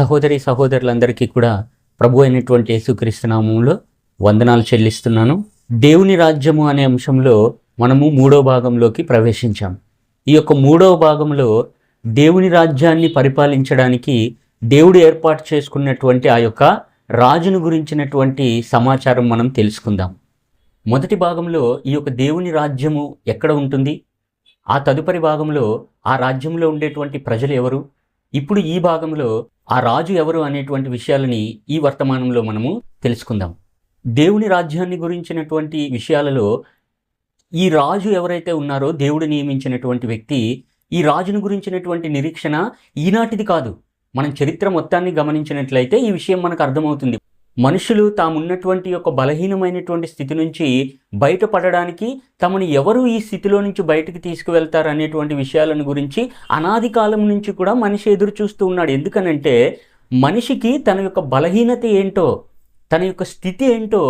సహోదరి సహోదరులందరికీ కూడా ప్రభు అయినటువంటి యేసుక్రీస్తునామంలో వందనాలు చెల్లిస్తున్నాను. దేవుని రాజ్యము అనే అంశంలో మనము మూడో భాగంలోకి ప్రవేశించాం. ఈ యొక్క మూడవ భాగంలో దేవుని రాజ్యాన్ని పరిపాలించడానికి దేవుడు ఏర్పాటు చేసుకున్నటువంటి ఆ యొక్క రాజును గురించినటువంటి సమాచారం మనం తెలుసుకుందాం. మొదటి భాగంలో ఈ యొక్క దేవుని రాజ్యము ఎక్కడ ఉంటుంది? ఆ తదుపరి భాగంలో ఆ రాజ్యంలో ఉండేటువంటి ప్రజలు ఎవరు? ఇప్పుడు ఈ భాగంలో ఆ రాజు ఎవరు అనేటువంటి విషయాలని ఈ వర్తమానంలో మనము తెలుసుకుందాం. దేవుని రాజ్యాన్ని గురించినటువంటి విషయాలలో ఈ రాజు ఎవరైతే ఉన్నారో దేవుడు నియమించినటువంటి వ్యక్తి ఈ రాజును గురించినటువంటి నిరీక్షణ ఈనాటిది కాదు. మనం చరిత్ర మొత్తాన్ని గమనించినట్లయితే ఈ విషయం మనకు అర్థమవుతుంది. మనుషులు తామున్నటువంటి యొక్క బలహీనమైనటువంటి స్థితి నుంచి బయటపడడానికి తమను ఎవరు ఈ స్థితిలో నుంచి బయటకు తీసుకువెళ్తారు అనేటువంటి విషయాలను గురించి అనాది కాలం నుంచి కూడా మనిషి ఎదురు చూస్తూ ఉన్నాడు. ఎందుకనంటే మనిషికి తన యొక్క బలహీనత ఏంటో తన యొక్క స్థితి ఏంటో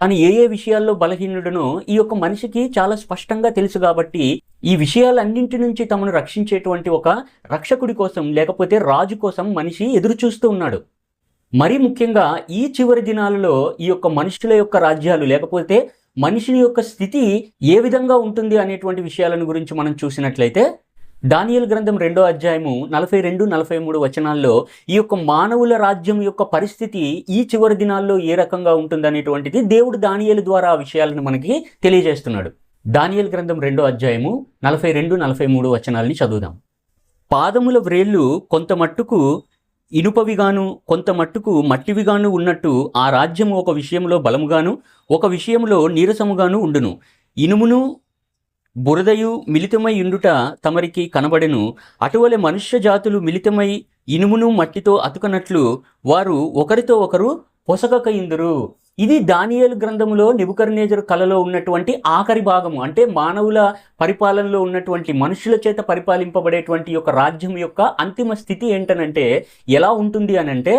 తను ఏ ఏ విషయాల్లో బలహీనుడనో ఈ యొక్క మనిషికి చాలా స్పష్టంగా తెలుసు కాబట్టి ఈ విషయాలన్నింటి నుంచి తమను రక్షించేటువంటి ఒక రక్షకుడి కోసం లేకపోతే రాజు కోసం మనిషి ఎదురు చూస్తూ ఉన్నాడు. మరీ ముఖ్యంగా ఈ చివరి దినాలలో ఈ యొక్క మనుషుల యొక్క రాజ్యాలు లేకపోతే మనిషిని యొక్క స్థితి ఏ విధంగా ఉంటుంది అనేటువంటి విషయాలను గురించి మనం చూసినట్లయితే దానియల్ గ్రంథం రెండో అధ్యాయము నలభై రెండు నలభై మూడు వచనాల్లో ఈ యొక్క మానవుల రాజ్యం యొక్క పరిస్థితి ఈ చివరి దినాల్లో ఏ రకంగా ఉంటుందనేటువంటిది దేవుడు దానియలు ద్వారా ఆ విషయాలను మనకి తెలియజేస్తున్నాడు. దానియల్ గ్రంథం రెండో అధ్యాయము నలభై రెండు నలభై మూడు వచనాల్ని చదువుదాం. పాదముల వ్రేళ్ళు కొంత మట్టుకు ఇనుపవిగాను కొంత మట్టుకు మట్టివిగాను ఉన్నట్టు ఆ రాజ్యము ఒక విషయంలో బలముగాను ఒక విషయంలో నీరసముగాను ఉండును. ఇనుమును బురదయు మిళితమై ఉండుట తమరికి కనబడెను. అటువలే మనుష్య జాతులు మిళితమై ఇనుమును మట్టితో అతుకనట్లు వారు ఒకరితో ఒకరు పొసగక ఇందురు. ఇది దానియేలు గ్రంథములో నిబుకర్నేజరు కళలో ఉన్నటువంటి ఆఖరి భాగము. అంటే మానవుల పరిపాలనలో ఉన్నటువంటి మనుషుల చేత పరిపాలింపబడేటువంటి యొక్క రాజ్యం యొక్క అంతిమ స్థితి ఏంటనంటే ఎలా ఉంటుంది అనంటే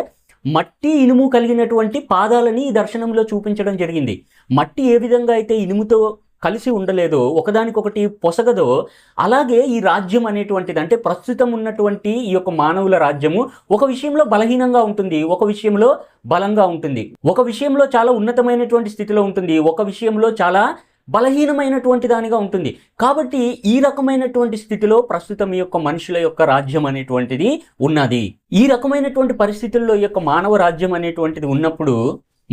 మట్టి ఇనుము కలిగినటువంటి పాదాలని ఈ దర్శనంలో చూపించడం జరిగింది. మట్టి ఏ విధంగా అయితే ఇనుముతో కలిసి ఉండలేదో ఒకదానికొకటి పొసగదో. అలాగే ఈ రాజ్యం అనేటువంటిది అంటే ప్రస్తుతం ఉన్నటువంటి ఈ యొక్క మానవుల రాజ్యము ఒక విషయంలో బలహీనంగా ఉంటుంది ఒక విషయంలో బలంగా ఉంటుంది. ఒక విషయంలో చాలా ఉన్నతమైనటువంటి స్థితిలో ఉంటుంది ఒక విషయంలో చాలా బలహీనమైనటువంటి దానిగా ఉంటుంది. కాబట్టి ఈ రకమైనటువంటి స్థితిలో ప్రస్తుతం ఈ యొక్క మనుషుల యొక్క రాజ్యం అనేటువంటిది ఉన్నది. ఈ రకమైనటువంటి పరిస్థితుల్లో ఈ యొక్క మానవ రాజ్యం అనేటువంటిది ఉన్నప్పుడు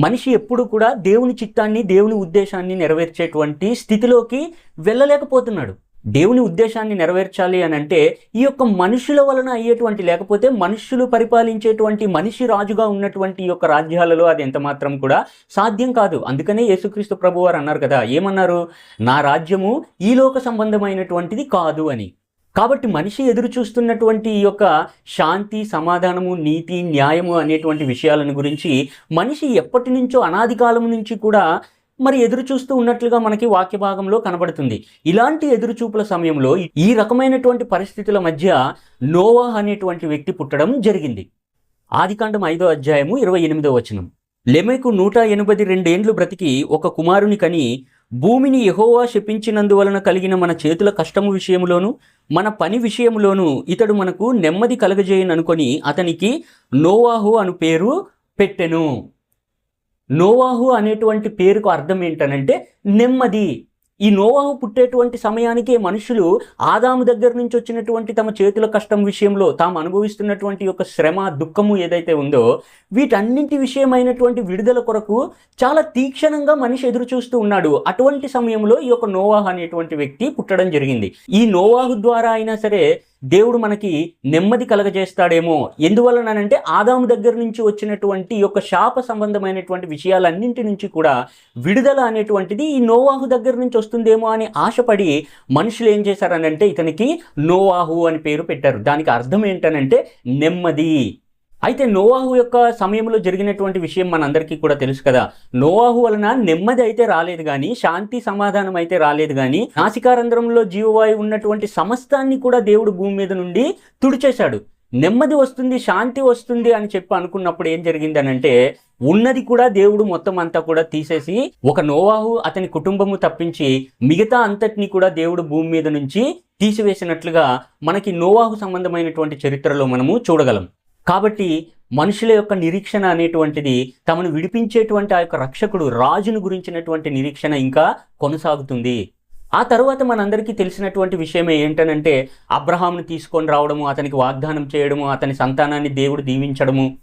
మనిషి ఎప్పుడు కూడా దేవుని చిత్తాన్ని దేవుని ఉద్దేశాన్ని నెరవేర్చేటువంటి స్థితిలోకి వెళ్ళలేకపోతున్నాడు. దేవుని ఉద్దేశాన్ని నెరవేర్చాలి అని అంటే ఈ యొక్క మనుషుల వలన అయ్యేటువంటి లేకపోతే మనుషులు పరిపాలించేటువంటి మనిషి రాజుగా ఉన్నటువంటి ఈ యొక్క రాజ్యాలలో అది ఎంత మాత్రం కూడా సాధ్యం కాదు. అందుకనే యేసుక్రీస్తు ప్రభువారు అన్నారు కదా ఏమన్నారు? నా రాజ్యము ఈ లోక సంబంధమైనటువంటిది కాదు అని. కాబట్టి మనిషి ఎదురు చూస్తున్నటువంటి ఈ యొక్క శాంతి సమాధానము నీతి న్యాయము అనేటువంటి విషయాలను గురించి మనిషి ఎప్పటి నుంచో అనాది కాలం నుంచి కూడా మరి ఎదురు చూస్తూ ఉన్నట్లుగా మనకి వాక్య భాగంలో కనబడుతుంది. ఇలాంటి ఎదురుచూపుల సమయంలో ఈ రకమైనటువంటి పరిస్థితుల మధ్య నోవా అనేటువంటి వ్యక్తి పుట్టడం జరిగింది. ఆదికాండం ఐదో అధ్యాయము ఇరవై ఎనిమిదో వచనం. లెమెకు నూట ఎనభై రెండేండ్లు బ్రతికి ఒక కుమారుని కని భూమిని యహోవా శపించినందువలన కలిగిన మన చేతుల కష్టము విషయంలోనూ మన పని విషయంలోనూ ఇతడు మనకు నెమ్మది కలగజేయననుకొని అతనికి నోవాహు అను పేరు పెట్టెను. నోవాహు అనేటువంటి పేరుకు అర్థం ఏంటనంటే నెమ్మది. ఈ నోవాహు పుట్టేటువంటి సమయానికే మనుషులు ఆదాము దగ్గర నుంచి వచ్చినటువంటి తమ చేతుల కష్టం విషయంలో తాము అనుభవిస్తున్నటువంటి యొక్క శ్రమ దుఃఖము ఏదైతే ఉందో వీటన్నింటి విషయమైనటువంటి విడుదల కొరకు చాలా తీక్షణంగా మనిషి ఎదురు చూస్తూ ఉన్నాడు. అటువంటి సమయంలో ఈ యొక్క నోవాహు అనేటువంటి వ్యక్తి పుట్టడం జరిగింది. ఈ నోవాహు ద్వారా అయినా సరే దేవుడు మనకి నెమ్మది కలగజేస్తాడేమో. ఎందువలనంటే ఆదాము దగ్గర నుంచి వచ్చినటువంటి యొక్క శాప సంబంధమైనటువంటి విషయాలన్నింటి నుంచి కూడా విడుదల అనేటువంటిది ఈ నోవాహు దగ్గర నుంచి వస్తుందేమో అని ఆశపడి మనుషులు ఏం చేశారనంటే ఇతనికి నోవాహు అని పేరు పెట్టారు. దానికి అర్థం ఏంటనంటే నెమ్మది. అయితే నోవాహు యొక్క సమయంలో జరిగినటువంటి విషయం మనందరికీ కూడా తెలుసు కదా. నోవాహు వలన నెమ్మది అయితే రాలేదు కానీ శాంతి సమాధానం అయితే రాలేదు కానీ నాసికారంధ్రంలో జీవవాయు ఉన్నటువంటి సమస్తాన్ని కూడా దేవుడు భూమి మీద నుండి తుడిచేశాడు. నెమ్మది వస్తుంది శాంతి వస్తుంది అని చెప్పి అనుకున్నప్పుడు ఏం జరిగిందనంటే అంటే ఉన్నది కూడా దేవుడు మొత్తం అంతా కూడా తీసేసి ఒక నోవాహు అతని కుటుంబము తప్పించి మిగతా అంతటిని కూడా దేవుడు భూమి మీద నుంచి తీసివేసినట్లుగా మనకి నోవాహు సంబంధమైనటువంటి చరిత్రలో మనము చూడగలం. కాబట్టి మనుషుల యొక్క నిరీక్షణ అనేటువంటిది తమను విడిపించేటువంటి ఆ యొక్క రక్షకుడు రాజును గురించినటువంటి నిరీక్షణ ఇంకా కొనసాగుతుంది. ఆ తర్వాత మనందరికీ తెలిసినటువంటి విషయమే ఏంటనంటే అబ్రహాంను తీసుకొని రావడము అతనికి వాగ్దానం చేయడము అతని సంతానాన్ని దేవుడు దీవించడము.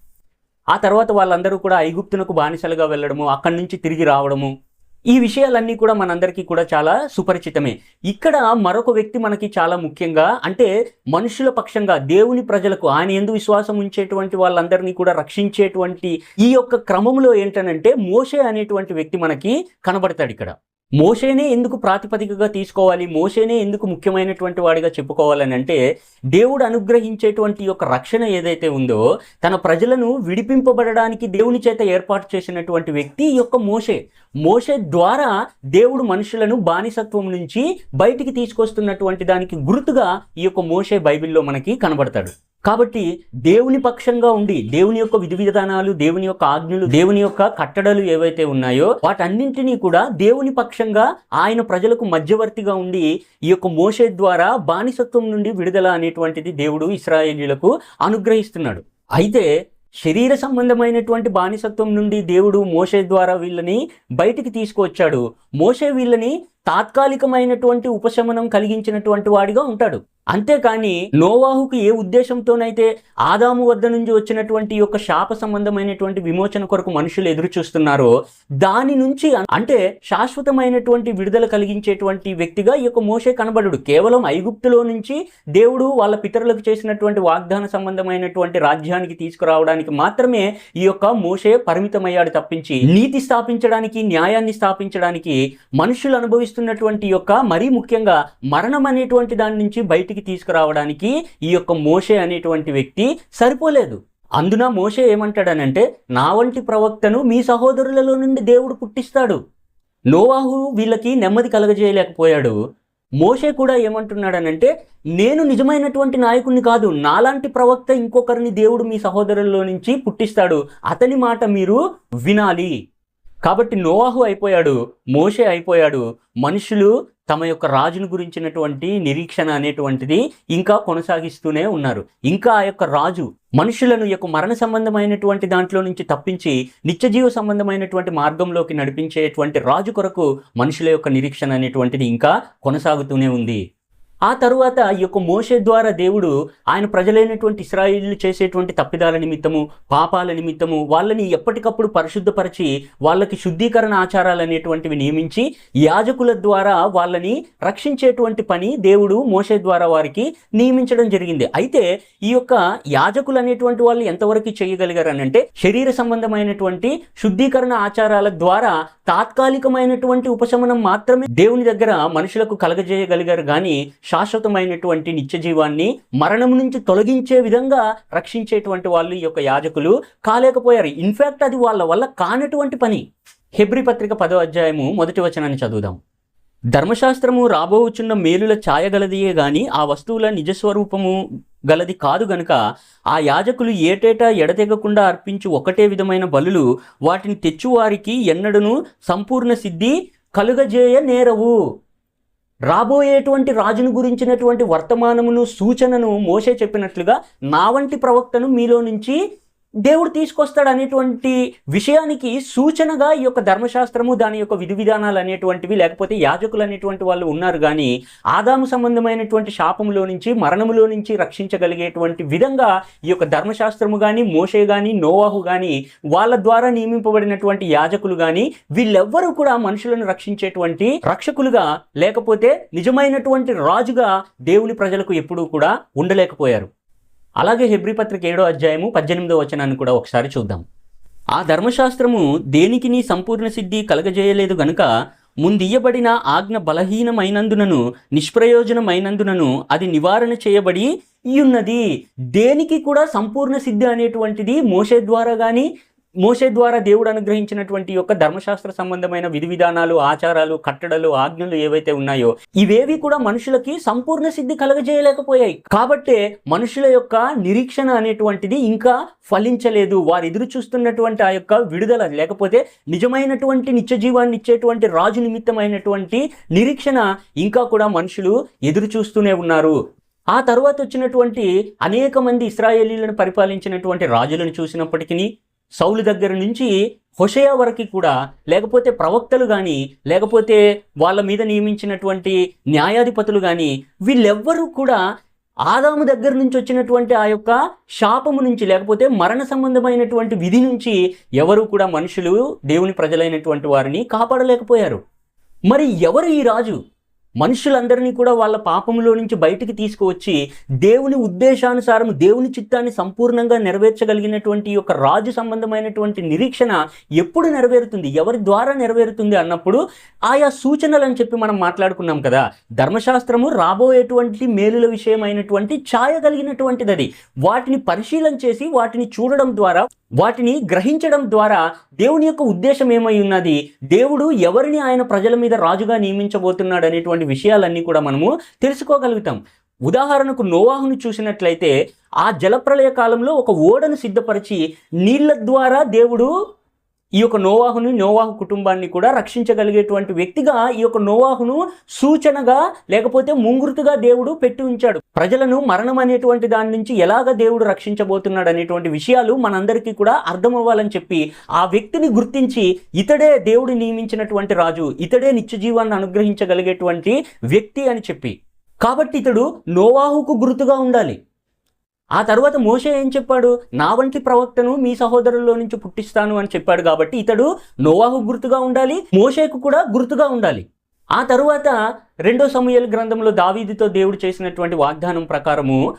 ఆ తర్వాత వాళ్ళందరూ కూడా ఐగుప్తునకు బానిసలుగా వెళ్ళడము అక్కడి నుంచి తిరిగి రావడము. ఈ విషయాలన్నీ కూడా మనందరికీ కూడా చాలా సుపరిచితమే. ఇక్కడ మరొక వ్యక్తి మనకి చాలా ముఖ్యంగా అంటే మనుషుల పక్షంగా దేవుని ప్రజలకు ఆయన ఎందు విశ్వాసం ఉంచేటువంటి వాళ్ళందరినీ కూడా రక్షించేటువంటి ఈ యొక్క క్రమంలో ఏంటనంటే మోషే అనేటువంటి వ్యక్తి మనకి కనబడతాడు ఇక్కడ. మోషేనే ఎందుకు ప్రాతిపదికగా తీసుకోవాలి? మోషేనే ఎందుకు ముఖ్యమైనటువంటి వాడిగా చెప్పుకోవాలని అంటే దేవుడు అనుగ్రహించేటువంటి యొక్క రక్షణ ఏదైతే ఉందో తన ప్రజలను విడిపింపబడడానికి దేవుని చేత ఏర్పాటు చేసినటువంటి వ్యక్తి ఈ యొక్క మోషే. మోషే ద్వారా దేవుడు మనుషులను బానిసత్వం నుంచి బయటికి తీసుకొస్తున్నటువంటి దానికి గుర్తుగా ఈ యొక్క మోషే బైబిల్లో మనకి కనబడతాడు. కాబట్టి దేవుని పక్షంగా ఉండి దేవుని యొక్క విధి విధానాలు దేవుని యొక్క ఆజ్ఞలు దేవుని యొక్క కట్టడలు ఏవైతే ఉన్నాయో వాటన్నింటినీ కూడా దేవుని పక్షంగా ఆయన ప్రజలకు మధ్యవర్తిగా ఉండి ఈ యొక్క మోషే ద్వారా బానిసత్వం నుండి విడుదల అనేటువంటిది దేవుడు ఇస్రాయేలీలకు అనుగ్రహిస్తున్నాడు. అయితే శరీర సంబంధమైనటువంటి బానిసత్వం నుండి దేవుడు మోషే ద్వారా వీళ్ళని బయటికి తీసుకువచ్చాడు. మోషే వీళ్ళని తాత్కాలికమైనటువంటి ఉపశమనం కలిగించినటువంటి వాడిగా ఉంటాడు. అంతేకాని నోవాహుకు ఏ ఉద్దేశంతోనైతే ఆదాము వద్ద నుంచి వచ్చినటువంటి యొక్క శాప సంబంధమైనటువంటి విమోచన కొరకు మనుషులు ఎదురు చూస్తున్నారో దాని నుంచి అంటే శాశ్వతమైనటువంటి విడుదల కలిగించేటువంటి వ్యక్తిగా ఈ యొక్క మోషే కనబడు కేవలం ఐగుప్తులో నుంచి దేవుడు వాళ్ళ పితరులకు చేసినటువంటి వాగ్దాన సంబంధమైనటువంటి రాజ్యానికి తీసుకురావడానికి మాత్రమే ఈ యొక్క మోషే పరిమితమయ్యాడు తప్పించి నీతి స్థాపించడానికి న్యాయాన్ని స్థాపించడానికి మనుషులు అనుభవిస్తున్నటువంటి యొక్క మరీ ముఖ్యంగా మరణం అనేటువంటి దాని నుంచి బయటికి తీసుకురావడానికి ఈ యొక్క మోషే అనేటువంటి వ్యక్తి సరిపోలేదు. అందున మోషే ఏమంటాడనంటే నా వంటి ప్రవక్తను మీ సహోదరులలో నుండి దేవుడు పుట్టిస్తాడు. నోవాహు వీళ్ళకి నెమ్మది కలగజేయలేకపోయాడు. మోషే కూడా ఏమంటున్నాడనంటే నేను నిజమైనటువంటి నాయకుడిని కాదు. నాలాంటి ప్రవక్త ఇంకొకరిని దేవుడు మీ సహోదరుల్లో నుంచి పుట్టిస్తాడు. అతని మాట మీరు వినాలి. కాబట్టి నోవాహు అయిపోయాడు మోషే అయిపోయాడు. మనుషులు తమ యొక్క రాజును గురించినటువంటి నిరీక్షణ అనేటువంటిది ఇంకా కొనసాగిస్తూనే ఉన్నారు. ఇంకా ఆ యొక్క రాజు మనుషులను యొక్క మరణ సంబంధమైనటువంటి దాంట్లో నుంచి తప్పించి నిత్యజీవ సంబంధమైనటువంటి మార్గంలోకి నడిపించేటువంటి రాజు కొరకు మనుషుల యొక్క నిరీక్షణ అనేటువంటిది ఇంకా కొనసాగుతూనే ఉంది. ఆ తరువాత ఈ యొక్క మోసే ద్వారా దేవుడు ఆయన ప్రజలైనటువంటి ఇస్రాయిలు చేసేటువంటి తప్పిదాల నిమిత్తము పాపాల నిమిత్తము వాళ్ళని ఎప్పటికప్పుడు పరిశుద్ధపరిచి వాళ్ళకి శుద్ధీకరణ ఆచారాలు అనేటువంటివి నియమించి యాజకుల ద్వారా వాళ్ళని రక్షించేటువంటి పని దేవుడు మోసే ద్వారా వారికి నియమించడం జరిగింది. అయితే ఈ యొక్క యాజకులు అనేటువంటి వాళ్ళు ఎంతవరకు చేయగలిగారు అని అంటే శరీర సంబంధమైనటువంటి శుద్ధీకరణ ఆచారాల ద్వారా తాత్కాలికమైనటువంటి ఉపశమనం మాత్రమే దేవుని దగ్గర మనుషులకు కలగజేయగలిగారు. కానీ శాశ్వతమైనటువంటి నిత్య జీవాన్ని మరణం నుంచి తొలగించే విధంగా రక్షించేటువంటి వాళ్ళు ఈ యొక్క యాజకులు. కాలేకపోయారు. ఇన్ఫ్యాక్ట్ అది వాళ్ళ వల్ల కానటువంటి పని. హెబ్రి పత్రిక పదో అధ్యాయము మొదటి వచనాన్ని చదువుదాం. ధర్మశాస్త్రము రాబోచున్న మేలుల ఛాయగలదియే గాని ఆ వస్తువుల నిజస్వరూపము గలది కాదు గనుక ఆ యాజకులు ఏటేటా ఎడతెగకుండా అర్పించు ఒకటే విధమైన బలులు వాటిని తెచ్చువారికి ఎన్నడను సంపూర్ణ సిద్ధి కలుగజేయ నేరవు రాబోయేటువంటి రాజును గురించినటువంటి వర్తమానమును సూచనను మోసే చెప్పినట్లుగా నా వంటి ప్రవక్తను మీలో నుంచి దేవుడు తీసుకొస్తాడు అనేటువంటి విషయానికి సూచనగా ఈ యొక్క ధర్మశాస్త్రము దాని యొక్క విధి విధానాలు అనేటువంటివి లేకపోతే యాజకులు అనేటువంటి వాళ్ళు ఉన్నారు. కానీ ఆదాము సంబంధమైనటువంటి శాపములో నుంచి మరణములో నుంచి రక్షించగలిగేటువంటి విధంగా ఈ యొక్క ధర్మశాస్త్రము కానీ మోషే కానీ నోవాహు కానీ వాళ్ళ ద్వారా నియమింపబడినటువంటి యాజకులు కానీ వీళ్ళెవ్వరూ కూడా మనుషులను రక్షించేటువంటి రక్షకులుగా లేకపోతే నిజమైనటువంటి రాజుగా దేవుని ప్రజలకు ఎప్పుడూ కూడా ఉండలేకపోయారు. అలాగే హెబ్రి పత్రిక ఏడో అధ్యాయము పద్దెనిమిదో వచనాన్ని కూడా ఒకసారి చూద్దాం. ఆ ధర్మశాస్త్రము దేనికి నీ సంపూర్ణ సిద్ధి కలగజేయలేదు గనుక ముందియ్యబడిన ఆజ్ఞ బలహీనమైనందునను నిష్ప్రయోజనమైనందునను అది నివారణ చేయబడి ఉన్నది దేనికి కూడా సంపూర్ణ సిద్ధి అనేటువంటిది మోసే ద్వారా కానీ మోసే ద్వారా దేవుడు అనుగ్రహించినటువంటి యొక్క ధర్మశాస్త్ర సంబంధమైన విధి విధానాలు ఆచారాలు కట్టడలు ఆజ్ఞలు ఏవైతే ఉన్నాయో ఇవేవి కూడా మనుషులకి సంపూర్ణ సిద్ధి కలగజేయలేకపోయాయి. కాబట్టే మనుషుల యొక్క నిరీక్షణ అనేటువంటిది ఇంకా ఫలించలేదు. వారు ఎదురు చూస్తున్నటువంటి ఆ యొక్క విడుదల లేకపోతే నిజమైనటువంటి నిత్య జీవాన్ని ఇచ్చేటువంటి రాజు నిమిత్తమైనటువంటి నిరీక్షణ ఇంకా కూడా మనుషులు ఎదురు చూస్తూనే ఉన్నారు. ఆ తర్వాత వచ్చినటువంటి అనేక మంది ఇస్రాయేలీలను పరిపాలించినటువంటి రాజులను చూసినప్పటికీ సౌలు దగ్గర నుంచి హొషయ వరకు కూడా లేకపోతే ప్రవక్తలు కానీ లేకపోతే వాళ్ళ మీద నియమించినటువంటి న్యాయాధిపతులు కానీ వీళ్ళెవ్వరూ కూడా ఆదాము దగ్గర నుంచి వచ్చినటువంటి ఆ యొక్క శాపము నుంచి లేకపోతే మరణ సంబంధమైనటువంటి విధి నుంచి ఎవరు కూడా మనుషులు దేవుని ప్రజలైనటువంటి వారిని కాపాడలేకపోయారు. మరి ఎవరు ఈ రాజు? మనుషులందరినీ కూడా వాళ్ళ పాపంలో నుంచి బయటికి తీసుకువచ్చి దేవుని ఉద్దేశానుసారం దేవుని చిత్తాన్ని సంపూర్ణంగా నెరవేర్చగలిగినటువంటి యొక్క రాజు సంబంధమైనటువంటి నిరీక్షణ ఎప్పుడు నెరవేరుతుంది ఎవరి ద్వారా నెరవేరుతుంది అన్నప్పుడు ఆయా సూచనలు అని చెప్పి మనం మాట్లాడుకున్నాం కదా. ధర్మశాస్త్రము రాబోయేటువంటి మేలుల విషయమైనటువంటి ఛాయ కలిగినటువంటిది అది వాటిని పరిశీలన చేసి వాటిని చూడడం ద్వారా వాటిని గ్రహించడం ద్వారా దేవుని యొక్క ఉద్దేశం ఏమై ఉన్నది? దేవుడు ఎవరిని ఆయన ప్రజల మీద రాజుగా నియమించబోతున్నాడు అనేటువంటి విషయాలన్నీ కూడా మనము తెలుసుకోగలుగుతాం. ఉదాహరణకు నోవాహును చూసినట్లయితే ఆ జలప్రలయ కాలంలో ఒక ఓడను సిద్ధపరిచి నీళ్ళ ద్వారా దేవుడు ఈ యొక్క నోవాహును నోవాహు కుటుంబాన్ని కూడా రక్షించగలిగేటువంటి వ్యక్తిగా ఈ యొక్క నోవాహును సూచనగా లేకపోతే ముంగురుతుగా దేవుడు పెట్టి ఉంచాడు. ప్రజలను మరణం అనేటువంటి దాని నుంచి ఎలాగ దేవుడు రక్షించబోతున్నాడు అనేటువంటి విషయాలు మనందరికీ కూడా అర్థమవ్వాలని చెప్పి ఆ వ్యక్తిని గుర్తించి ఇతడే దేవుడు నియమించినటువంటి రాజు ఇతడే నిత్య జీవాన్ని అనుగ్రహించగలిగేటువంటి వ్యక్తి అని చెప్పి. కాబట్టి ఇతడు నోవాహుకు గుర్తుగా ఉండాలి. ఆ తర్వాత మోషే ఏం చెప్పాడు? నా వంటి ప్రవక్తను మీ సహోదరుల్లో నుంచి పుట్టిస్తాను అని చెప్పాడు కాబట్టి ఇతడు నోవాహు గుర్తుగా ఉండాలి మోషేకు కూడా గుర్తుగా ఉండాలి. ఆ తరువాత రెండో సమూహల గ్రంథంలో దావీదితో దేవుడు చేసినటువంటి వాగ్దానం ప్రకారము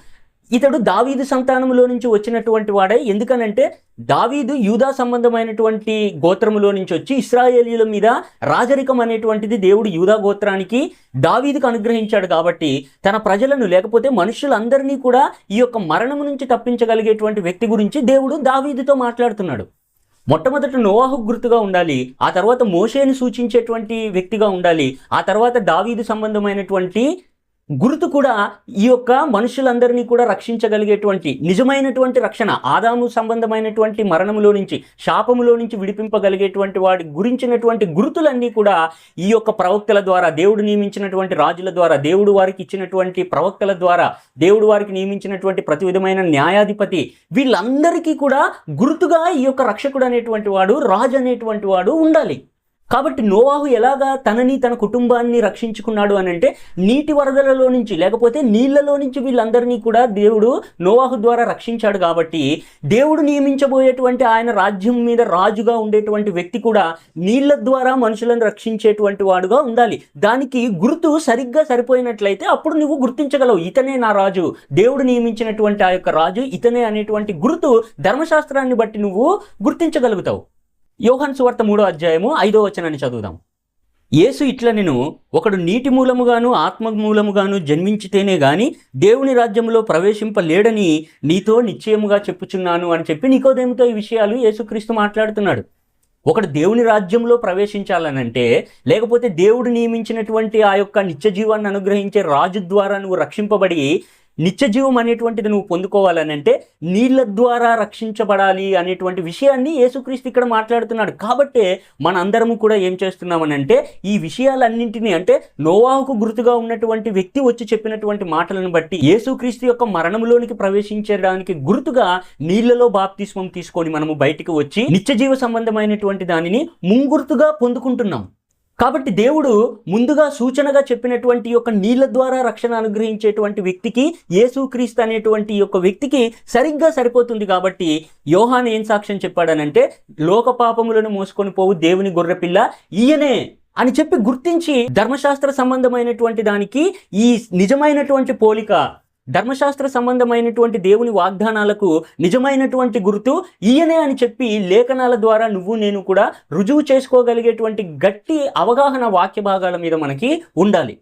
ఇతడు దావీదు సంతానములో నుంచి వచ్చినటువంటి వాడే. ఎందుకనంటే దావీదు యూదా సంబంధమైనటువంటి గోత్రములో నుంచి వచ్చి ఇస్రాయేలీల మీద రాజరికం అనేటువంటిది దేవుడు యూదా గోత్రానికి దావీదుకు అనుగ్రహించాడు కాబట్టి తన ప్రజలను లేకపోతే మనుషులందరినీ కూడా ఈ యొక్క మరణం నుంచి తప్పించగలిగేటువంటి వ్యక్తి గురించి దేవుడు దావీదుతో మాట్లాడుతున్నాడు. మొట్టమొదట నోవాహు గుర్తుగా ఉండాలి. ఆ తర్వాత మోషేని సూచించేటువంటి వ్యక్తిగా ఉండాలి. ఆ తర్వాత దావీదు సంబంధమైనటువంటి గురుతు కూడా ఈ యొక్క మనుషులందరినీ కూడా రక్షించగలిగేటువంటి నిజమైనటువంటి రక్షణ ఆదాము సంబంధమైనటువంటి మరణములో నుంచి శాపములో నుంచి విడిపింపగలిగేటువంటి వాడి గురించినటువంటి గుర్తులన్నీ కూడా ఈ యొక్క ప్రవక్తల ద్వారా దేవుడు నియమించినటువంటి రాజుల ద్వారా దేవుడు వారికి ఇచ్చినటువంటి ప్రవక్తల ద్వారా దేవుడు వారికి నియమించినటువంటి ప్రతి విధమైన న్యాయాధిపతి వీళ్ళందరికీ కూడా గుర్తుగా ఈ యొక్క రక్షకుడు అనేటువంటి వాడు రాజు అనేటువంటి వాడు ఉండాలి. కాబట్టి నోవాహు ఎలాగా తనని తన కుటుంబాన్ని రక్షించుకున్నాడు అని అంటే నీటి వరదలలో నుంచి లేకపోతే నీళ్ళలో నుంచి వీళ్ళందరినీ కూడా దేవుడు నోవాహు ద్వారా రక్షించాడు కాబట్టి దేవుడు నియమించబోయేటువంటి ఆయన రాజ్యం మీద రాజుగా ఉండేటువంటి వ్యక్తి కూడా నీళ్ళ ద్వారా మనుషులను రక్షించేటువంటి వాడుగా ఉండాలి. దానికి గుర్తు సరిగ్గా సరిపోయినట్లయితే అప్పుడు నువ్వు గుర్తించగలవు ఇతనే నా రాజు. దేవుడు నియమించినటువంటి ఆ యొక్క రాజు ఇతనే అనేటువంటి గుర్తు ధర్మశాస్త్రాన్ని బట్టి నువ్వు గుర్తించగలుగుతావు. యోహన్ సువార్త మూడో అధ్యాయము ఐదో వచనాన్ని చదువుదాం. యేసు ఇట్ల నేను ఒకడు నీటి మూలముగాను ఆత్మ మూలముగాను జన్మించితేనే గాని దేవుని రాజ్యంలో ప్రవేశింపలేడని నీతో నిశ్చయముగా చెప్పుచున్నాను అని చెప్పి నీకోదేమితో ఈ విషయాలు యేసుక్రీస్తు మాట్లాడుతున్నాడు. ఒకడు దేవుని రాజ్యంలో ప్రవేశించాలనంటే లేకపోతే దేవుడు నియమించినటువంటి ఆ యొక్క నిత్య జీవాన్ని అనుగ్రహించే రాజు ద్వారా నువ్వు రక్షింపబడి నిత్య జీవం అనేటువంటిది నువ్వు పొందుకోవాలని అంటే నీళ్ళ ద్వారా రక్షించబడాలి అనేటువంటి విషయాన్ని యేసుక్రీస్తు ఇక్కడ మాట్లాడుతున్నాడు. కాబట్టే మన అందరము కూడా ఏం చేస్తున్నామనంటే ఈ విషయాలన్నింటినీ అంటే నోవాహుకు గుర్తుగా ఉన్నటువంటి వ్యక్తి వచ్చి చెప్పినటువంటి మాటలను బట్టి యేసుక్రీస్తు యొక్క మరణంలోనికి ప్రవేశించడానికి గుర్తుగా నీళ్ళలో బాప్తిస్మం తీసుకొని మనము బయటికి వచ్చి నిత్య జీవ సంబంధమైనటువంటి దానిని ముంగుర్తుగా పొందుకుంటున్నాం కాబట్టి దేవుడు ముందుగా సూచనగా చెప్పినటువంటి యొక్క నీళ్ళ ద్వారా రక్షణ అనుగ్రహించేటువంటి వ్యక్తికి యేసుక్రీస్తు అనేటువంటి యొక్క వ్యక్తికి సరిగ్గా సరిపోతుంది కాబట్టి యోహాన్ ఏం సాక్ష్యం చెప్పాడనంటే లోక పాపములను మోసుకొని పోవు దేవుని గొర్రెపిల్ల ఈయనే అని చెప్పి గుర్తించి ధర్మశాస్త్ర సంబంధమైనటువంటి దానికి ఈ నిజమైనటువంటి పోలిక ధర్మశాస్త్ర సంబంధమైనటువంటి దేవుని వాగ్దానాలకు నిజమైనటువంటి గుర్తు ఈయనే అని చెప్పి లేఖనాల ద్వారా నువ్వు నేను కూడా రుజువు చేసుకోగలిగేటువంటి గట్టి అవగాహన వాక్య భాగాల మీద మనకి ఉండాలి.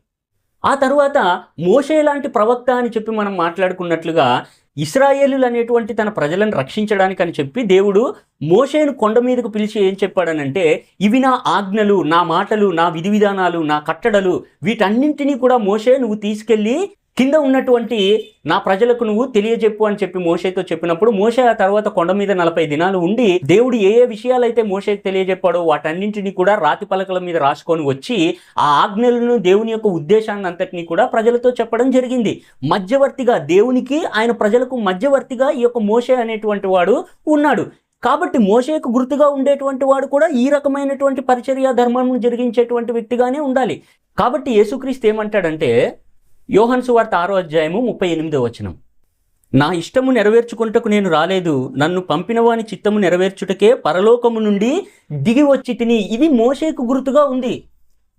ఆ తరువాత మోషే లాంటి ప్రవక్త అని చెప్పి మనం మాట్లాడుకున్నట్లుగా ఇస్రాయేలులు అనేటువంటి తన ప్రజలను రక్షించడానికి అని చెప్పి దేవుడు మోషేను కొండ మీదకు పిలిచి ఏం చెప్పాడనంటే ఇవి నా ఆజ్ఞలు నా మాటలు నా విధి విధానాలు నా కట్టడలు వీటన్నింటినీ కూడా మోషే నువ్వు తీసుకెళ్ళి కింద ఉన్నటువంటి నా ప్రజలకు నువ్వు తెలియజెప్పు అని చెప్పి మోషేతో చెప్పినప్పుడు మోషే ఆ తర్వాత కొండ మీద నలభై దినాలు ఉండి దేవుడు ఏ ఏ విషయాలైతే మోషేకి తెలియజెప్పాడో వాటన్నింటినీ కూడా రాతి పలకల మీద రాసుకొని వచ్చి ఆ ఆజ్ఞలను దేవుని యొక్క ఉద్దేశాన్ని అంతటినీ కూడా ప్రజలతో చెప్పడం జరిగింది. మధ్యవర్తిగా దేవునికి ఆయన ప్రజలకు మధ్యవర్తిగా ఈ యొక్క మోషే అనేటువంటి వాడు ఉన్నాడు. కాబట్టి మోషేకు గుర్తుగా ఉండేటువంటి వాడు కూడా ఈ రకమైనటువంటి పరిచర్య ధర్మం జరిగించేటువంటి వ్యక్తిగానే ఉండాలి. కాబట్టి యేసుక్రీస్తు ఏమంటాడంటే యోహన్ సువార్త ఆరో అధ్యాయము ముప్పై ఎనిమిదో వచనం. నా ఇష్టము నెరవేర్చుకుంటకు నేను రాలేదు. నన్ను పంపినవాని చిత్తము నెరవేర్చుటకే పరలోకము నుండి దిగి వచ్చి తిని ఇది మోషేకు గుర్తుగా ఉంది.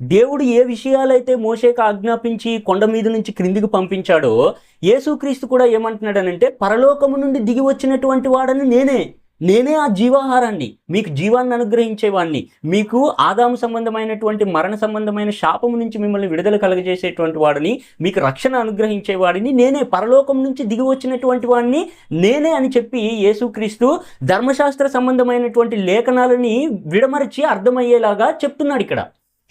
దేవుడు ఏ విషయాలైతే మోషేకు ఆజ్ఞాపించి కొండ మీద నుంచి క్రిందికి పంపించాడో యేసుక్రీస్తు కూడా ఏమంటున్నాడనంటే పరలోకము నుండి దిగి వచ్చినటువంటి వాడని నేనే. నేనే ఆ జీవాహారాన్ని మీకు జీవాన్ని అనుగ్రహించేవాడిని మీకు ఆదాము సంబంధమైనటువంటి మరణ సంబంధమైన శాపము నుంచి మిమ్మల్ని విడుదల కలగజేసేటువంటి వాడిని మీకు రక్షణ అనుగ్రహించేవాడిని నేనే పరలోకం నుంచి దిగి వచ్చినటువంటి వాడిని నేనే అని చెప్పి యేసుక్రీస్తు ధర్మశాస్త్ర సంబంధమైనటువంటి లేఖనాలని విడమరిచి అర్థమయ్యేలాగా చెప్తున్నాడు ఇక్కడ.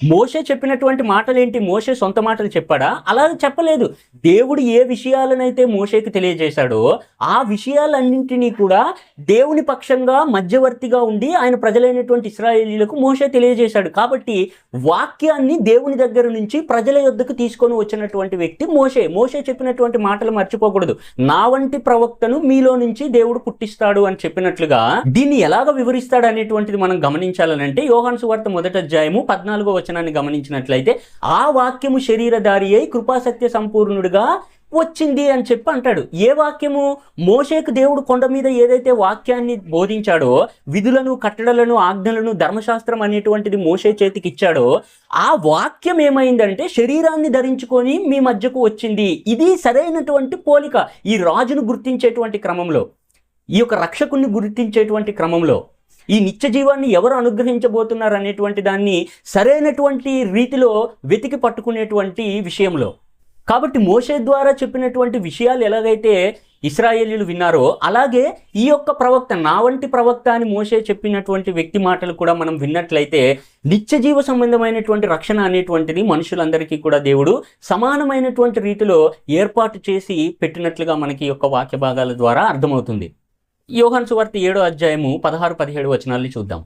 మోషే చెప్పినటువంటి మాటలేంటి? మోషే సొంత మాటలు చెప్పాడా? అలా చెప్పలేదు. దేవుడు ఏ విషయాలనైతే మోషేకి తెలియజేశాడో ఆ విషయాలన్నింటినీ కూడా దేవుని పక్షంగా మధ్యవర్తిగా ఉండి ఆయన ప్రజలైనటువంటి ఇస్రాయేలీలకు మోషే తెలియజేశాడు. కాబట్టి వాక్యాన్ని దేవుని దగ్గర నుంచి ప్రజల యొద్దకు తీసుకొని వచ్చినటువంటి వ్యక్తి మోషే. మోషే చెప్పినటువంటి మాటలు మర్చిపోకూడదు. నా వంటి ప్రవక్తను మీలో నుంచి దేవుడు పుట్టిస్తాడు అని చెప్పినట్లుగా దీన్ని ఎలాగ వివరిస్తాడు అనేటువంటిది మనం గమనించాలనంటే యోహాను సువార్త మొదటి అధ్యాయము పద్నాలుగో వచనాన్ని గమనించినట్లయితే ఆ వాక్యము శరీరధారి అయి కృపాసత్య సంపూర్ణుడిగా వచ్చింది అని చెప్పి అంటాడు. ఏ వాక్యము? మోషేకు దేవుడు కొండ మీద ఏదైతే వాక్యాన్ని బోధించాడో విధులను కట్టడలను ఆజ్ఞలను ధర్మశాస్త్రం అనేటువంటిది మోషే చేతికి ఇచ్చాడో ఆ వాక్యం ఏమైందంటే శరీరాన్ని ధరించుకొని మీ మధ్యకు వచ్చింది. ఇది సరైనటువంటి పోలిక. ఈ రాజును గుర్తించేటువంటి క్రమంలో ఈ యొక్క రక్షకుని గుర్తించేటువంటి క్రమంలో ఈ నిత్య జీవాన్ని ఎవరు అనుగ్రహించబోతున్నారు అనేటువంటి దాన్ని సరైనటువంటి రీతిలో వెతికి పట్టుకునేటువంటి విషయంలో. కాబట్టి మోషే ద్వారా చెప్పినటువంటి విషయాలు ఎలాగైతే ఇస్రాయేలీలు విన్నారో అలాగే ఈ యొక్క ప్రవక్త నా వంటి ప్రవక్త అని మోషే చెప్పినటువంటి వ్యక్తి మాటలు కూడా మనం విన్నట్లయితే నిత్య జీవ సంబంధమైనటువంటి రక్షణ అనేటువంటిది మనుషులందరికీ కూడా దేవుడు సమానమైనటువంటి రీతిలో ఏర్పాటు చేసి పెట్టినట్లుగా మనకి ఈ యొక్క వాక్య భాగాల ద్వారా అర్థమవుతుంది. యోహాన్ సువార్త ఏడో అధ్యాయము పదహారు పదిహేడు వచనాల్ని చూద్దాం.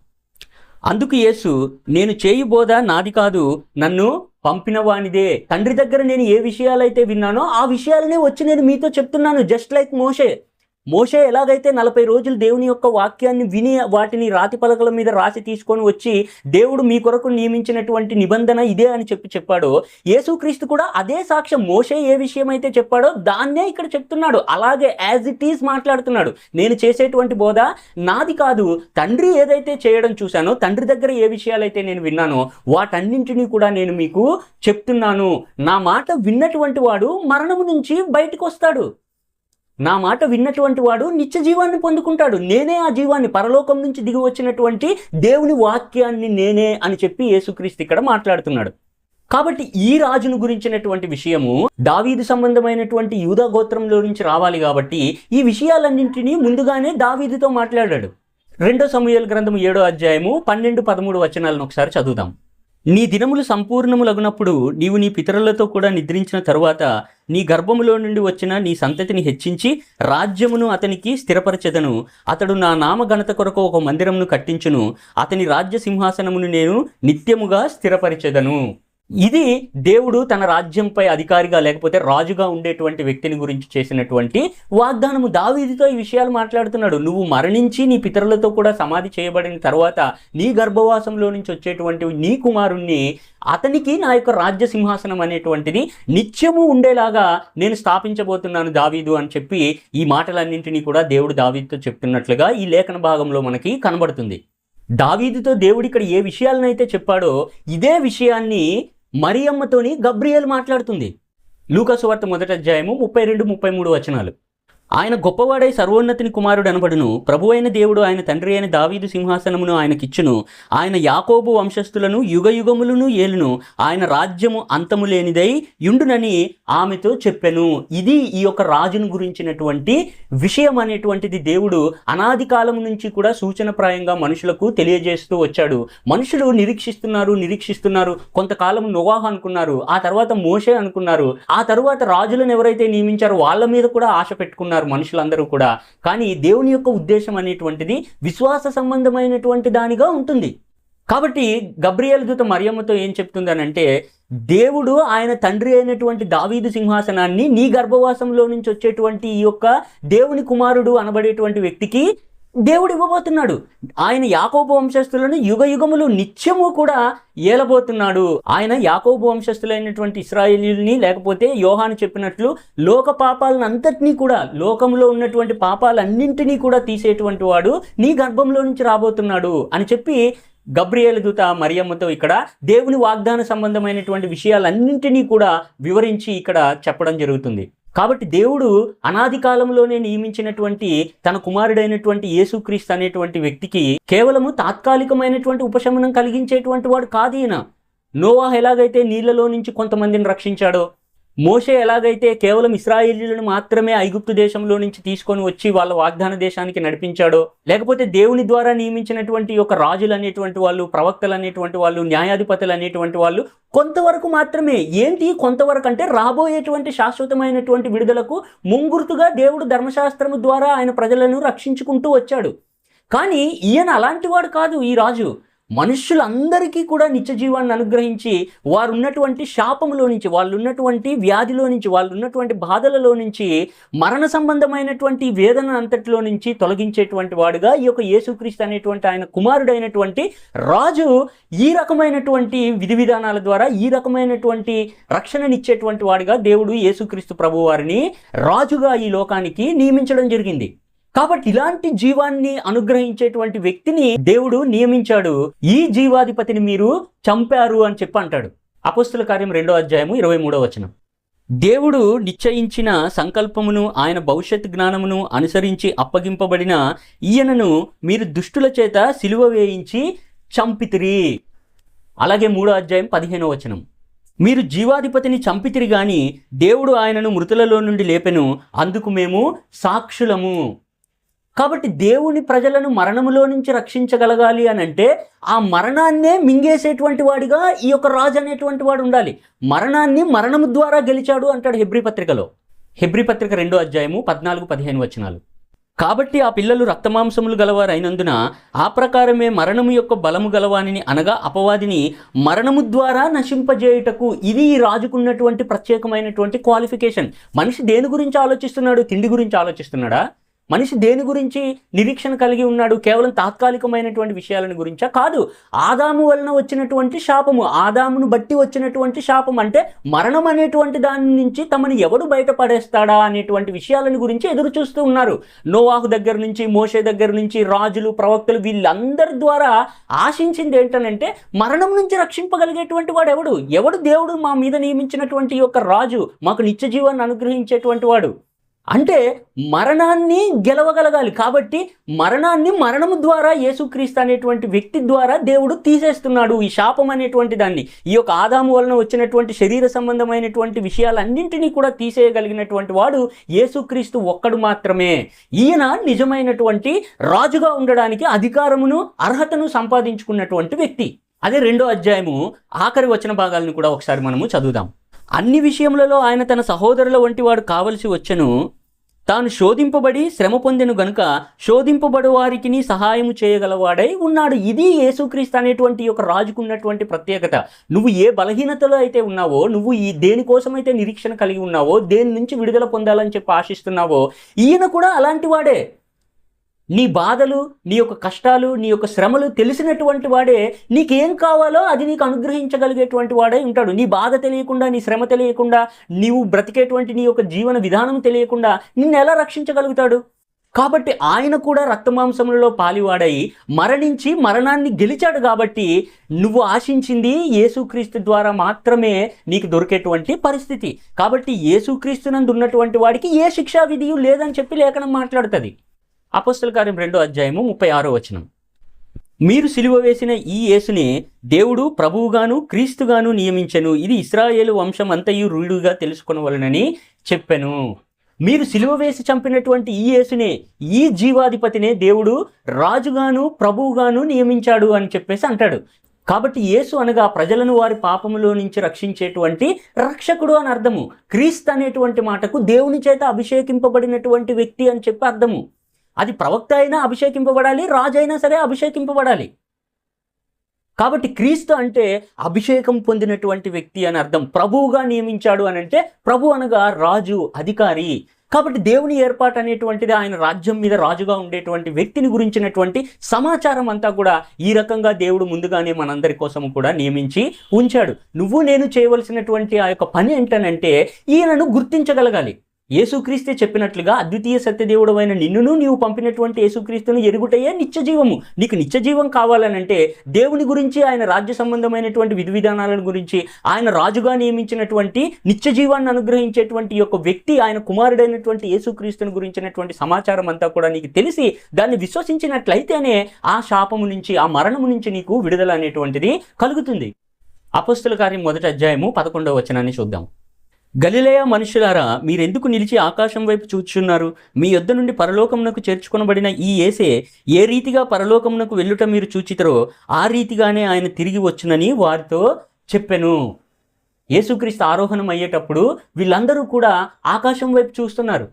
అందుకు యేసు నేను చేయి బోధ నాది కాదు నన్ను పంపిన వానిదే. తండ్రి దగ్గర నేను ఏ విషయాలైతే విన్నానో ఆ విషయాలనే వచ్చి నేను మీతో చెప్తున్నాను జస్ట్ లైక్ మోషే. మోషే ఎలాగైతే నలభై రోజులు దేవుని యొక్క వాక్యాన్ని విని వాటిని రాతి పలకల మీద రాసి తీసుకొని వచ్చి దేవుడు మీ కొరకు నియమించినటువంటి నిబంధన ఇదే అని చెప్పి చెప్పాడో యేసుక్రీస్తు కూడా అదే సాక్ష్యం మోషే ఏ విషయం అయితే చెప్పాడో దాన్నే ఇక్కడ చెప్తున్నాడు. అలాగే యాజ్ ఇట్ ఈస్ మాట్లాడుతున్నాడు. నేను చేసేటువంటి బోధ నాది కాదు తండ్రి ఏదైతే చేయడం చూశానో తండ్రి దగ్గర ఏ విషయాలైతే నేను విన్నానో వాటన్నింటినీ కూడా నేను మీకు చెప్తున్నాను. నా మాట విన్నటువంటి వాడు మరణము నుంచి బయటకు వస్తాడు. నా మాట విన్నటువంటి వాడు నిత్య జీవాన్ని పొందుకుంటాడు. నేనే ఆ జీవాన్ని పరలోకం నుంచి దిగి వచ్చినటువంటి దేవుని వాక్యాన్ని నేనే అని చెప్పి యేసుక్రీస్తు ఇక్కడ మాట్లాడుతున్నాడు. కాబట్టి ఈ రాజును గురించినటువంటి విషయము దావీదు సంబంధమైనటువంటి యూదా గోత్రంలో నుంచి రావాలి కాబట్టి ఈ విషయాలన్నింటినీ ముందుగానే దావీదుతో మాట్లాడాడు. రెండో సమూహల గ్రంథం ఏడో అధ్యాయము పన్నెండు పదమూడు వచనాలను ఒకసారి చదువుదాం. నీ దినములు సంపూర్ణములగునప్పుడు నీవు నీ పితరులతో కూడా నిద్రించిన తరువాత నీ గర్భములో నుండి వచ్చిన నీ సంతతిని హెచ్చించి రాజ్యమును అతనికి స్థిరపరచెదను. అతడు నా నామఘనత కొరకు ఒక మందిరమును కట్టించును. అతని రాజ్య సింహాసనమును నేను నిత్యముగా స్థిరపరిచెదను. ఇది దేవుడు తన రాజ్యంపై అధికారిగా లేకపోతే రాజుగా ఉండేటువంటి వ్యక్తిని గురించి చేసినటువంటి వాగ్దానము. దావీదితో ఈ విషయాలు మాట్లాడుతున్నాడు. నువ్వు మరణించి నీ పితరులతో కూడా సమాధి చేయబడిన తర్వాత నీ గర్భవాసంలో నుంచి వచ్చేటువంటి నీ కుమారుణ్ణి అతనికి నా యొక్క రాజ్య సింహాసనం అనేటువంటిది నిత్యము ఉండేలాగా నేను స్థాపించబోతున్నాను దావీదు అని చెప్పి ఈ మాటలన్నింటినీ కూడా దేవుడు దావీదుతో చెప్తున్నట్లుగా ఈ లేఖన భాగంలో మనకి కనబడుతుంది. దావీదుతో దేవుడు ఇక్కడ ఏ విషయాలనైతే చెప్పాడో ఇదే విషయాన్ని మరియమ్మతోని గబ్రియల్ మాట్లాడుతుంది. లూకాసు వార్త మొదటి అధ్యాయము ముప్పై రెండు ముప్పై మూడు వచనాలు. ఆయన గొప్పవాడై సర్వోన్నతిని కుమారుడు అనబడును. ప్రభు అయిన దేవుడు ఆయన తండ్రి అయిన దావీదు సింహాసనమును ఆయనకిచ్చును. ఆయన యాకోబు వంశస్థులను యుగయుగములను ఏలును. ఆయన రాజ్యము అంతము లేనిదై యుండునని ఆమెతో చెప్పెను. ఇది ఈ యొక్క రాజును గురించినటువంటి విషయం అనేటువంటిది దేవుడు అనాది కాలం నుంచి కూడా సూచనప్రాయంగా మనుషులకు తెలియజేస్తూ వచ్చాడు. మనుషులు నిరీక్షిస్తున్నారు నిరీక్షిస్తున్నారు. కొంతకాలం నోవాహ అనుకున్నారు ఆ తర్వాత మోషే అనుకున్నారు. ఆ తర్వాత రాజులను ఎవరైతే నియమించారో వాళ్ళ మీద కూడా ఆశ పెట్టుకున్నారు. మనుషులందరూ కూడా. కానీ దేవుని యొక్క ఉద్దేశం అనేటువంటిది విశ్వాస సంబంధమైనటువంటి దానిగా ఉంటుంది. కాబట్టి గబ్రియల్ దూత మరియమ్మతో ఏం చెప్తుందనంటే దేవుడు ఆయన తండ్రి అయినటువంటి దావీదు సింహాసనాన్ని నీ గర్భవాసంలో నుంచి వచ్చేటువంటి ఈ యొక్క దేవుని కుమారుడు అనబడేటువంటి వ్యక్తికి దేవుడు ఇవ్వబోతున్నాడు. ఆయన యాకోబు వంశస్థులను యుగ యుగములు నిత్యము కూడా ఏలబోతున్నాడు. ఆయన యాకోబు వంశస్థులైనటువంటి ఇస్రాయేలీల్ని లేకపోతే యోహాను చెప్పినట్లు లోక పాపాలను అంతటినీ కూడా లోకంలో ఉన్నటువంటి పాపాలన్నింటినీ కూడా తీసేటువంటి వాడు నీ గర్భంలో నుంచి రాబోతున్నాడు అని చెప్పి గబ్రియేలు దూత మరియమ్మతో ఇక్కడ దేవుని వాగ్దాన సంబంధమైనటువంటి విషయాలన్నింటినీ కూడా వివరించి ఇక్కడ చెప్పడం జరుగుతుంది. కాబట్టి దేవుడు అనాది కాలంలోనే నియమించినటువంటి తన కుమారుడైనటువంటి యేసుక్రీస్తు అనేటువంటి వ్యక్తికి కేవలము తాత్కాలికమైనటువంటి ఉపశమనం కలిగించేటువంటి వాడు కాదు ఈయన నోవాహ్ ఎలాగైతే నీళ్ళలో నుంచి కొంతమందిని రక్షించాడో మోషే ఎలాగైతే కేవలం ఇస్రాయేలీలను మాత్రమే ఐగుప్తు దేశంలో నుంచి తీసుకొని వచ్చి వాళ్ళ వాగ్దాన దేశానికి నడిపించాడో లేకపోతే దేవుని ద్వారా నియమించినటువంటి యొక్క రాజులు అనేటువంటి వాళ్ళు ప్రవక్తలు అనేటువంటి వాళ్ళు న్యాయాధిపతులు అనేటువంటి వాళ్ళు కొంతవరకు మాత్రమే ఏంటి కొంతవరకు అంటే రాబోయేటువంటి శాశ్వతమైనటువంటి విడుదలకు ముంగుర్తుగా దేవుడు ధర్మశాస్త్రము ద్వారా ఆయన ప్రజలను రక్షించుకుంటూ వచ్చాడు. కానీ ఈయన అలాంటి వాడు కాదు ఈ రాజు. మనుష్యులందరికీ కూడా నిత్య జీవాన్ని అనుగ్రహించి వారు ఉన్నటువంటి శాపములో నుంచి వాళ్ళు ఉన్నటువంటి వ్యాధిలో నుంచి వాళ్ళు ఉన్నటువంటి బాధలలో నుంచి మరణ సంబంధమైనటువంటి వేదన అంతటిలో నుంచి తొలగించేటువంటి వాడుగా ఈ యొక్క యేసుక్రీస్తు అనేటువంటి ఆయన కుమారుడైనటువంటి రాజు ఈ రకమైనటువంటి విధి విధానాల ద్వారా ఈ రకమైనటువంటి రక్షణనిచ్చేటువంటి వాడుగా దేవుడు యేసుక్రీస్తు ప్రభు వారిని రాజుగా ఈ లోకానికి నియమించడం జరిగింది. కాబట్టి ఇలాంటి జీవాన్ని అనుగ్రహించేటువంటి వ్యక్తిని దేవుడు నియమించాడు. ఈ జీవాధిపతిని మీరు చంపారు అని చెప్పి అంటాడు. అపస్తుల కార్యం రెండో అధ్యాయము ఇరవై మూడో వచనం. దేవుడు నిశ్చయించిన సంకల్పమును ఆయన భవిష్యత్ జ్ఞానమును అనుసరించి అప్పగింపబడిన ఈయనను మీరు దుష్టుల చేత సిలువ వేయించి చంపితిరి. అలాగే మూడో అధ్యాయం పదిహేనో వచనం. మీరు జీవాధిపతిని చంపితిరి గాని దేవుడు ఆయనను మృతులలో నుండి లేపెను అందుకు మేము సాక్షులము. కాబట్టి దేవుని ప్రజలను మరణములో నుంచి రక్షించగలగాలి అని అంటే ఆ మరణాన్నే మింగేసేటువంటి వాడిగా ఈ యొక్క రాజు అనేటువంటి వాడు ఉండాలి. మరణాన్ని మరణము ద్వారా గెలిచాడు అంటాడు హెబ్రి పత్రికలో. హెబ్రి పత్రిక రెండో అధ్యాయము పద్నాలుగు పదిహేను వచనాలు. కాబట్టి ఆ పిల్లలు రక్తమాంసములు గలవారైనందున ఆ ప్రకారమే మరణము యొక్క బలము గలవానిని అనగా అపవాదిని మరణము ద్వారా నశింపజేయుటకు ఇది ఈ రాజుకున్నటువంటి ప్రత్యేకమైనటువంటి క్వాలిఫికేషన్ మనిషి దేని గురించి ఆలోచిస్తున్నాడు? తిండి గురించి ఆలోచిస్తున్నాడా? మనిషి దేని గురించి నిరీక్షణ కలిగి ఉన్నాడు? కేవలం తాత్కాలికమైనటువంటి విషయాలను గురించా? కాదు. ఆదాము వలన వచ్చినటువంటి శాపము. ఆదామును బట్టి వచ్చినటువంటి శాపం అంటే మరణం అనేటువంటి దాని నుంచి తమని ఎవడు బయటపడేస్తాడా అనేటువంటి విషయాలను గురించి ఎదురు చూస్తూ ఉన్నారు. నోవాహు దగ్గర నుంచి మోషే దగ్గర నుంచి రాజులు ప్రవక్తలు వీళ్ళందరి ద్వారా ఆశించింది ఏంటనంటే మరణం నుంచి రక్షింపగలిగేటువంటి వాడు ఎవడు? ఎవడు దేవుడు మా మీద నియమించినటువంటి యొక్క రాజు? మాకు నిత్య జీవాన్ని అనుగ్రహించేటువంటి వాడు. అంటే మరణాన్ని గెలవగలగాలి. కాబట్టి మరణాన్ని మరణము ద్వారా యేసుక్రీస్తు అనేటువంటి వ్యక్తి ద్వారా దేవుడు తీసేస్తున్నాడు ఈ శాపం అనేటువంటి దాన్ని. ఈ యొక్క ఆదాము వలన వచ్చినటువంటి శరీర సంబంధమైనటువంటి విషయాలన్నింటినీ కూడా తీసేయగలిగినటువంటి వాడు యేసుక్రీస్తు ఒక్కడు మాత్రమే. ఈయన నిజమైనటువంటి రాజుగా ఉండడానికి అధికారమును అర్హతను సంపాదించుకున్నటువంటి వ్యక్తి. అదే రెండో అధ్యాయము ఆఖరి వచ్చిన భాగాలను కూడా ఒకసారి మనము చదువుదాం. అన్ని విషయములలో ఆయన తన సహోదరుల వంటి వాడు కావలసి వచ్చను. తాను శోధింపబడి శ్రమ పొందెను గనుక శోధింపబడు వారికి సహాయము చేయగలవాడై ఉన్నాడు. ఇది యేసుక్రీస్తు అనేటువంటి ఒక రాజుకున్నటువంటి ప్రత్యేకత. నువ్వు ఏ బలహీనతలో అయితే ఉన్నావో నువ్వు ఈ దేనికోసమైతే నిరీక్షణ కలిగి ఉన్నావో దేని నుంచి విడుదల పొందాలని చెప్పి ఆశిస్తున్నావో ఈయన కూడా అలాంటి వాడే. నీ బాధలు నీ యొక్క కష్టాలు నీ యొక్క శ్రమలు తెలిసినటువంటి వాడే నీకేం కావాలో అది నీకు అనుగ్రహించగలిగేటువంటి వాడే ఉంటాడు. నీ బాధ తెలియకుండా నీ శ్రమ తెలియకుండా నీవు బ్రతికేటువంటి నీ యొక్క జీవన విధానం తెలియకుండా నిన్ను ఎలా రక్షించగలుగుతాడు? కాబట్టి ఆయన కూడా రక్తమాంసములలో పాలివాడై మరణించి మరణాన్ని గెలిచాడు కాబట్టి నువ్వు ఆశించింది యేసుక్రీస్తు ద్వారా మాత్రమే నీకు దొరికేటువంటి పరిస్థితి. కాబట్టి యేసుక్రీస్తునందు ఉన్నటువంటి వాడికి ఏ శిక్షా విధియు లేదని చెప్పి లేఖనం మాట్లాడుతుంది. అపస్తుల కార్యం రెండో అధ్యాయము ముప్పై ఆరో వచనం. మీరు సిలువ వేసిన ఈ యేసుని దేవుడు ప్రభువుగాను క్రీస్తుగాను నియమించను. ఇది ఇస్రాయేలు వంశం అంతయు రూఢుగా తెలుసుకునవలనని చెప్పెను. మీరు సిలువ వేసి చంపినటువంటి ఈ యేసునే ఈ జీవాధిపతినే దేవుడు రాజుగాను ప్రభువుగాను నియమించాడు అని చెప్పేసి అంటాడు. కాబట్టి యేసు అనగా ప్రజలను వారి పాపములో నుంచి రక్షించేటువంటి రక్షకుడు అని అర్థము. క్రీస్తు అనేటువంటి మాటకు దేవుని చేత అభిషేకింపబడినటువంటి వ్యక్తి అని చెప్పి అర్థము. అది ప్రవక్త అయినా అభిషేకింపబడాలి రాజు అయినా సరే అభిషేకింపబడాలి. కాబట్టి క్రీస్తు అంటే అభిషేకం పొందినటువంటి వ్యక్తి అని అర్థం. ప్రభువుగా నియమించాడు అని అంటే ప్రభు అనగా రాజు అధికారి. కాబట్టి దేవుని ఏర్పాటు అనేటువంటిది ఆయన రాజ్యం మీద రాజుగా ఉండేటువంటి వ్యక్తిని గురించినటువంటి సమాచారం అంతా కూడా ఈ రకంగా దేవుడు ముందుగానే మనందరి కోసం కూడా నియమించి ఉంచాడు. నువ్వు నేను చేయవలసినటువంటి ఆ యొక్క పని ఏంటనంటే ఈయనను గుర్తించగలగాలి. యేసుక్రీస్తే చెప్పినట్లుగా అద్వితీయ సత్యదేవుడు అయిన నిన్నును నీవు పంపినటువంటి యేసుక్రీస్తును ఎరుగుటయే నిత్య జీవము నీకు నిత్య జీవం కావాలనంటే దేవుని గురించి ఆయన రాజ్య సంబంధమైనటువంటి విధి విధానాలను గురించి ఆయన రాజుగా నియమించినటువంటి నిత్య జీవాన్ని అనుగ్రహించేటువంటి యొక్క వ్యక్తి ఆయన కుమారుడైనటువంటి యేసుక్రీస్తుని గురించినటువంటి సమాచారం అంతా కూడా నీకు తెలిసి దాన్ని విశ్వసించినట్లయితేనే ఆ శాపము నుంచి ఆ మరణము నుంచి నీకు విడుదల అనేటువంటిది కలుగుతుంది. అపస్తుల కార్యం మొదటి అధ్యాయము పదకొండవ వచనాన్ని చూద్దాం. గలిలయ మనుషులారా మీరెందుకు నిలిచి ఆకాశం వైపు చూచున్నారు మీ యొద్ద నుండి పరలోకమునకు చేర్చుకొనబడిన ఈ ఏసే ఏ రీతిగా పరలోకమునకు వెళ్ళుట మీరు చూచితరో ఆ రీతిగానే ఆయన తిరిగి వచ్చునని వారితో చెప్పెను. యేసుక్రీస్తు ఆరోహణం అయ్యేటప్పుడు వీళ్ళందరూ కూడా ఆకాశం వైపు చూస్తున్నారు.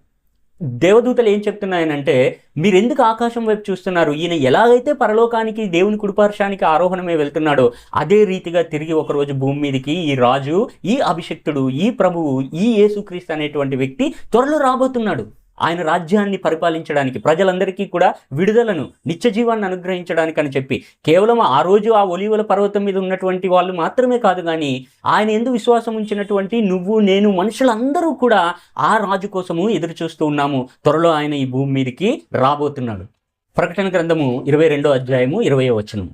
దేవదూతలు ఏం చెప్తున్నాయనంటే మీరు ఎందుకు ఆకాశం వైపు చూస్తున్నారు? ఈయన ఎలాగైతే పరలోకానికి దేవుని కుడిపార్శానికి ఆరోహణమే వెళ్తున్నాడో అదే రీతిగా తిరిగి ఒకరోజు భూమి మీదకి ఈ రాజు ఈ అభిషక్తుడు ఈ ప్రభువు ఈ యేసుక్రీస్తు అనేటువంటి వ్యక్తి త్వరలో రాబోతున్నాడు. ఆయన రాజ్యాన్ని పరిపాలించడానికి ప్రజలందరికీ కూడా విడుదలను నిత్య జీవాన్ని అనుగ్రహించడానికి అని చెప్పి. కేవలం ఆ రోజు ఆ ఒలివల పర్వతం మీద ఉన్నటువంటి వాళ్ళు మాత్రమే కాదు కానీ ఆయన ఎందు విశ్వాసం ఉంచినటువంటి నువ్వు నేను మనుషులందరూ కూడా ఆ రాజు కోసము ఎదురు చూస్తూ ఉన్నాము. త్వరలో ఆయన ఈ భూమి మీదకి రాబోతున్నాడు. ప్రకటన గ్రంథము ఇరవై రెండో అధ్యాయము ఇరవై వచనం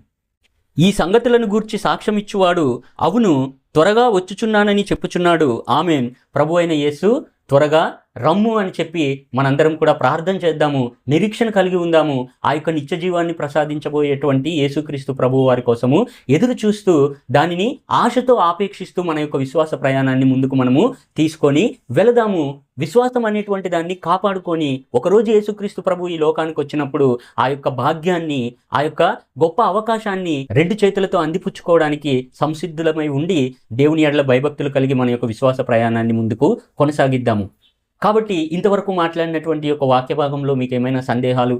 ఈ సంగతులను గూర్చి సాక్ష్యం ఇచ్చువాడు అవును త్వరగా వచ్చుచున్నానని చెప్పుచున్నాడు. ఆమెన్. ప్రభు అయిన యేసు త్వరగా రమ్ము అని చెప్పి మనందరం కూడా ప్రార్థన చేద్దాము నిరీక్షణ కలిగి ఉందాము ఆ యొక్క నిత్య జీవాన్ని ప్రసాదించబోయేటువంటి యేసుక్రీస్తు ప్రభు వారి కోసము ఎదురు చూస్తూ దానిని ఆశతో ఆపేక్షిస్తూ మన యొక్క విశ్వాస ప్రయాణాన్ని ముందుకు మనము తీసుకొని వెళదాము. విశ్వాసం అనేటువంటి దాన్ని కాపాడుకొని ఒకరోజు యేసుక్రీస్తు ప్రభు ఈ లోకానికి వచ్చినప్పుడు ఆ యొక్క భాగ్యాన్ని ఆ యొక్క గొప్ప అవకాశాన్ని రెండు చేతులతో అందిపుచ్చుకోవడానికి సంసిద్ధులమై ఉండి దేవుని ఎడల భయభక్తులు కలిగి మన యొక్క విశ్వాస ప్రయాణాన్ని ముందుకు కొనసాగిద్దాము. కాబట్టి ఇంతవరకు మాట్లాడినటువంటి యొక్క వాక్య భాగంలో మీకు ఏమైనా సందేహాలు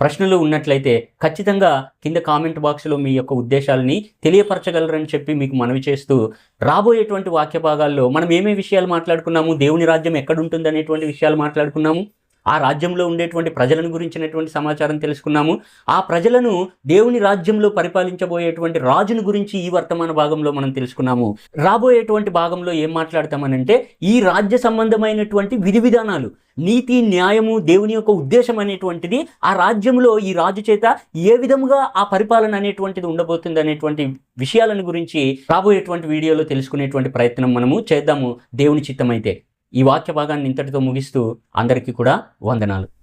ప్రశ్నలు ఉన్నట్లయితే ఖచ్చితంగా కింద కామెంట్ బాక్స్లో మీ యొక్క ఉద్దేశాలని తెలియపరచగలరని చెప్పి మీకు మనవి చేస్తూ రాబోయేటువంటి వాక్య భాగాల్లో మనం ఏమే విషయాలు మాట్లాడుకున్నాము దేవుని రాజ్యం ఎక్కడుంటుంది అనేటువంటి విషయాలు మాట్లాడుకున్నాము? ఆ రాజ్యంలో ఉండేటువంటి ప్రజలను గురించినటువంటి సమాచారం తెలుసుకున్నాము. ఆ ప్రజలను దేవుని రాజ్యంలో పరిపాలించబోయేటువంటి రాజును గురించి ఈ వర్తమాన భాగంలో మనం తెలుసుకున్నాము. రాబోయేటువంటి భాగంలో ఏం మాట్లాడతామనంటే ఈ రాజ్య సంబంధమైనటువంటి విధి విధానాలు నీతి న్యాయము దేవుని యొక్క ఉద్దేశం అనేటువంటిది ఆ రాజ్యంలో ఈ రాజు చేత ఏ విధముగా ఆ పరిపాలన అనేటువంటిది ఉండబోతుంది అనేటువంటి విషయాలను గురించి రాబోయేటువంటి వీడియోలో తెలుసుకునేటువంటి ప్రయత్నం మనము చేద్దాము దేవుని చిత్తమైతే. ఈ వాక్య భాగాన్ని ఇంతటితో ముగిస్తూ అందరికీ కూడా వందనాలు.